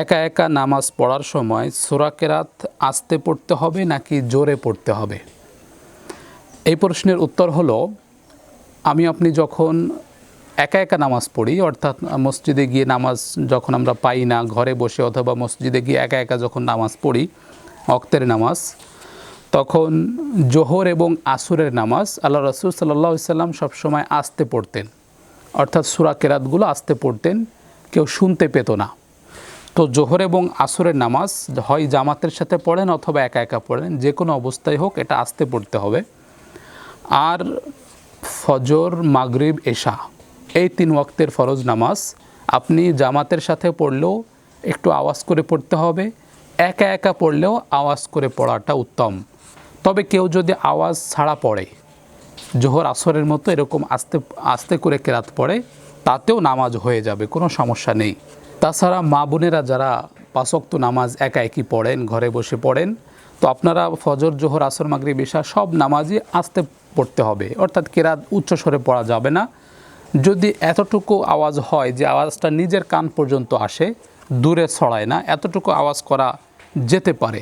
একা একা নামাজ পড়ার সময় সুরা কেরাত আস্তে পড়তে হবে নাকি জোরে পড়তে হবে? এই প্রশ্নের উত্তর হলো, আমি আপনি যখন একা একা নামাজ পড়ি, অর্থাৎ মসজিদে গিয়ে নামাজ যখন আমরা পাই না, ঘরে বসে অথবা মসজিদে গিয়ে একা একা যখন নামাজ পড়ি, অক্তের নামাজ, তখন জোহর এবং আসুরের নামাজ আল্লাহ রসুল সাল্লাহ সাল্লাম সবসময় আস্তে পড়তেন। অর্থাৎ সুরা কেরাতগুলো আস্তে পড়তেন, কেউ শুনতে পেত না। তো জোহর এবং আসরের নামাজ হয় জামাতের সাথে পড়েন অথবা একা একা পড়েন, যে কোনো অবস্থায় হোক এটা আস্তে পড়তে হবে। আর ফজর, মাগরিব, এশা, এই তিন ওয়াক্তের ফরজ নামাজ আপনি জামাতের সাথে পড়লেও একটু আওয়াজ করে পড়তে হবে, একা একা পড়লেও আওয়াজ করে পড়াটা উত্তম। তবে কেউ যদি আওয়াজ ছাড়া পড়ে, জোহর, আসরের মতো এরকম আস্তে আস্তে করে কেরাত পড়ে, তাতেও নামাজ হয়ে যাবে, কোনো সমস্যা নেই। তাছাড়া মা বোনেরা যারা পাঁচক্ত নামাজ একা একই পড়েন, ঘরে বসে পড়েন, তো আপনারা ফজর, জোহর, আসর মাগরি বিশা সব নামাজই আস্তে পড়তে হবে। অর্থাৎ কেরাত উচ্চ স্বরে পড়া যাবে না। যদি এতটুকু আওয়াজ হয় যে আওয়াজটা নিজের কান পর্যন্ত আসে, দূরে ছড়ায় না, এতটুকু আওয়াজ করা যেতে পারে।